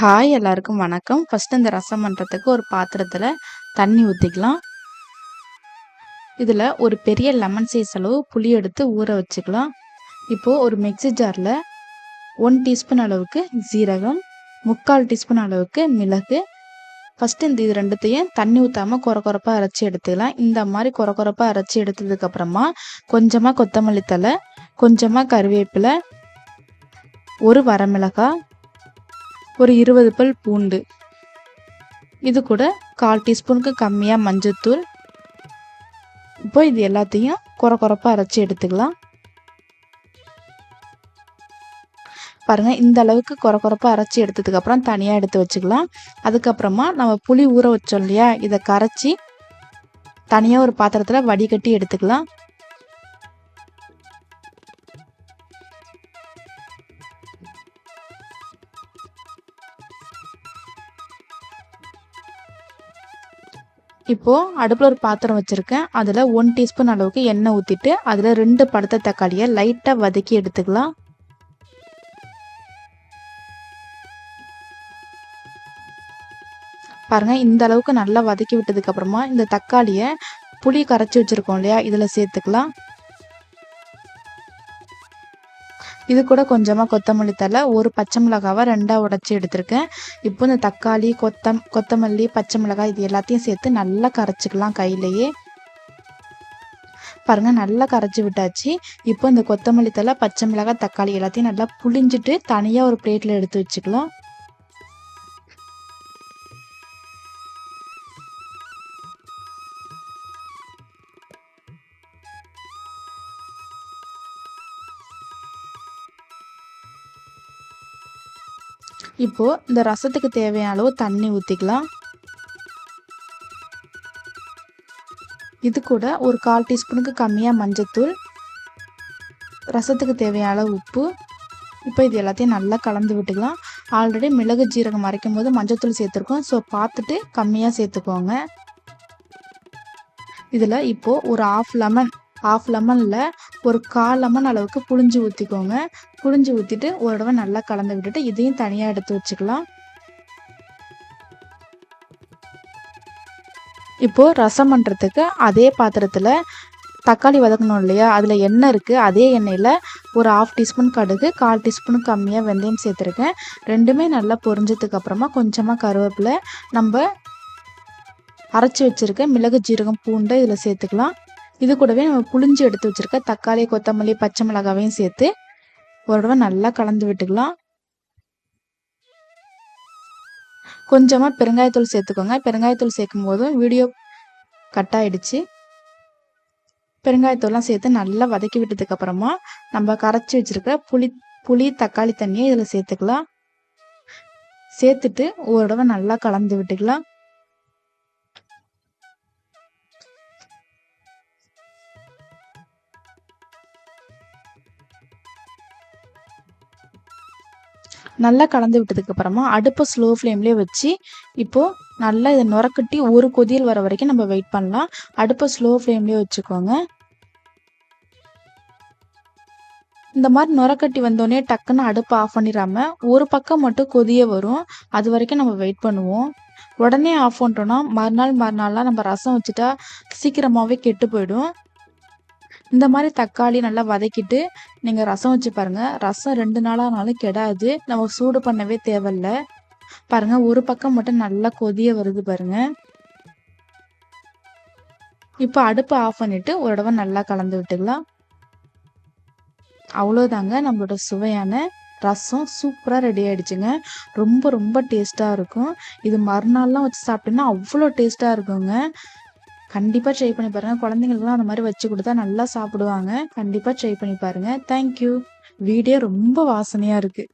Hi எல்லாருக்கும் வணக்கம். First இந்த ரசம் பண்ணுறதுக்கு ஒரு பாத்திரத்தில் தண்ணி ஊற்றிக்கலாம் இதில் ஒரு பெரிய லெமன் சைஸ் அளவு புளி எடுத்து ஊற வச்சுக்கலாம். இப்போது ஒரு மிக்சி ஜாரில் ஒன் டீஸ்பூன் அளவுக்கு ஜீரகம் முக்கால் டீஸ்பூன் அளவுக்கு மிளகு. ஃபஸ்ட்டு இந்த இது ரெண்டுத்தையும் தண்ணி ஊற்றாமல் குறை குறைப்பாக அரைச்சி எடுத்துக்கலாம். இந்த மாதிரி குறை குறைப்பாக அரைச்சி எடுத்ததுக்கப்புறமா கொஞ்சமாக கொத்தமல்லி தலை கொஞ்சமாக கருவேப்பிலை ஒரு வரமிளகாய் ஒரு இருபது பல் பூண்டு. இது கூட கால் டீஸ்பூனுக்கு கம்மியாக மஞ்சத்தூள். இப்போ இது எல்லாத்தையும் குறை குறைப்பாக அரைச்சி எடுத்துக்கலாம். பாருங்கள் இந்த அளவுக்கு குறை குறைப்பாக அரைச்சி எடுத்ததுக்கப்புறம் தனியாக எடுத்து வச்சுக்கலாம். அதுக்கப்புறமா நம்ம புளி ஊற வச்சோம் இல்லையா இதை கரைச்சி தனியாக ஒரு பாத்திரத்தில் வடிகட்டி எடுத்துக்கலாம். இப்போது அடுப்பில் ஒரு பாத்திரம் வச்சுருக்கேன். அதில் ஒன் டீஸ்பூன் அளவுக்கு எண்ணெய் ஊற்றிட்டு அதில் ரெண்டு படுத்த தக்காளியை லைட்டாக வதக்கி எடுத்துக்கலாம். பாருங்கள் இந்த அளவுக்கு நல்லா வதக்கி விட்டதுக்கப்புறமா இந்த தக்காளியை புளி கரைச்சி வச்சுருக்கோம் இல்லையா? இதில் சேர்த்துக்கலாம். இது கூட கொஞ்சமாக கொத்தமல்லி தலை ஒரு பச்சை மிளகாவை ரெண்டாக உடச்சி எடுத்திருக்கேன். இப்போ இந்த தக்காளி கொத்தம் கொத்தமல்லி பச்சை மிளகாய் இது எல்லாத்தையும் சேர்த்து நல்லா கரைச்சிக்கலாம் கையிலையே. பாருங்கள் நல்லா கரைச்சி விட்டாச்சு. இப்போ இந்த கொத்தமல்லி தலை பச்சை மிளகாய் தக்காளி எல்லாத்தையும் நல்லா புளிஞ்சிட்டு தனியாக ஒரு பிளேட்டில் எடுத்து வச்சுக்கலாம். இப்போது இந்த ரசத்துக்கு தேவையான அளவு தண்ணி ஊற்றிக்கலாம் இது கூட ஒரு கால் டீஸ்பூனுக்கு கம்மியாக மஞ்சத்தூள். ரசத்துக்கு தேவையான அளவு உப்பு. இப்போ இது எல்லாத்தையும் நல்லா கலந்து விட்டுக்கலாம். ஆல்ரெடி மிளகு ஜீரகம் அரைக்கும் போது மஞ்சத்தூள் சேர்த்துருக்கோம். ஸோ பார்த்துட்டு கம்மியாக சேர்த்துக்கோங்க. இதில் இப்போது ஒரு ஆஃப் லெமன் ஆஃப் லெமனில் ஒரு கால் லெமன் அளவுக்கு புளிஞ்சு ஊற்றிக்கோங்க புளிஞ்சு ஊற்றிட்டு ஒரு தடவை நல்லா கலந்து விட்டுட்டு இதையும் தனியாக எடுத்து வச்சுக்கலாம். இப்போது ரசம் பண்ணுறதுக்கு அதே பாத்திரத்தில் தக்காளி வதக்கணும் இல்லையா? அதில் எண்ணெய் இருக்குது அதே எண்ணெயில் ஒரு ஆஃப் டீஸ்பூன் கடுகு கால் டீஸ்பூன் கம்மியாக வெந்தயம் சேர்த்துருக்கேன். ரெண்டுமே நல்லா பொரிஞ்சதுக்கு அப்புறமா கொஞ்சமாக கருவேப்பிலை நம்ம அரைச்சி வச்சுருக்க மிளகு ஜீரகம் பூண்டை இதில் சேர்த்துக்கலாம். இது கூடவே நம்ம புளிஞ்சு எடுத்து வச்சுருக்க தக்காளி கொத்தமல்லி பச்சை மிளகாவையும் சேர்த்து ஒரு தடவை நல்லா கலந்து விட்டுக்கலாம். கொஞ்சமாக பெருங்காயத்தூள் சேர்த்துக்கோங்க. பெருங்காயத்தூள் சேர்க்கும் போதும் வீடியோ கட் ஆயிடுச்சு. பெருங்காயத்தூள்லாம் சேர்த்து நல்லா வதக்கி விட்டதுக்கப்புறமா நம்ம கரைச்சி வச்சுருக்க புளி புளி தக்காளி தண்ணியை இதில் சேர்த்துக்கலாம். சேர்த்துட்டு ஒரு தடவை நல்லா கலந்து விட்டுக்கலாம். நல்லா கலந்து விட்டதுக்கு அப்புறமா அடுப்பை ஸ்லோ ஃப்ளேம்லேயே வச்சு இப்போது நல்லா இதை நுரக்கட்டி ஒரு கொதியல் வர வரைக்கும் நம்ம வெயிட் பண்ணலாம். அடுப்பை ஸ்லோ ஃப்ளேம்லேயே வச்சுக்கோங்க. இந்த மாதிரி நுரக்கட்டி வந்தோடனே டக்குன்னு அடுப்பை ஆஃப் பண்ணிடாம ஒரு பக்கம் மட்டும் கொதிய வரும். அது வரைக்கும் நம்ம வெயிட் பண்ணுவோம். உடனே ஆஃப் பண்ணிட்டோம்னா மறுநாள் மறுநாள்லாம் நம்ம ரசம் வச்சுட்டா சீக்கிரமாகவே கெட்டு போயிடும். இந்த மாதிரி தக்காளி நல்லா வதக்கிட்டு நீங்கள் ரசம் வச்சு பாருங்கள் ரசம் ரெண்டு நாளானாலும் கெடாது. நம்ம சூடு பண்ணவே தேவையில்ல. பாருங்கள் ஒரு பக்கம் மட்டும் நல்லா கொதிய வருது பாருங்கள் இப்போ அடுப்பை ஆஃப் பண்ணிவிட்டு ஒரு தடவை நல்லா கலந்து விட்டுக்கலாம். அவ்வளோதாங்க நம்மளோட சுவையான ரசம். சூப்பராக ரெடி ஆகிடுச்சுங்க ரொம்ப ரொம்ப டேஸ்ட்டாக இருக்கும். இது மறுநாள்லாம் வச்சு சாப்பிட்டீங்கன்னா அவ்வளோ டேஸ்ட்டாக இருக்குங்க. கண்டிப்பாக ட்ரை பண்ணி பாருங்கள் குழந்தைங்களுக்குலாம் அந்த மாதிரி வச்சு கொடுத்தா நல்லா சாப்பிடுவாங்க. கண்டிப்பாக ட்ரை பண்ணி பாருங்கள் தேங்க்யூ வீடியோ ரொம்ப வாசனையாக இருக்குது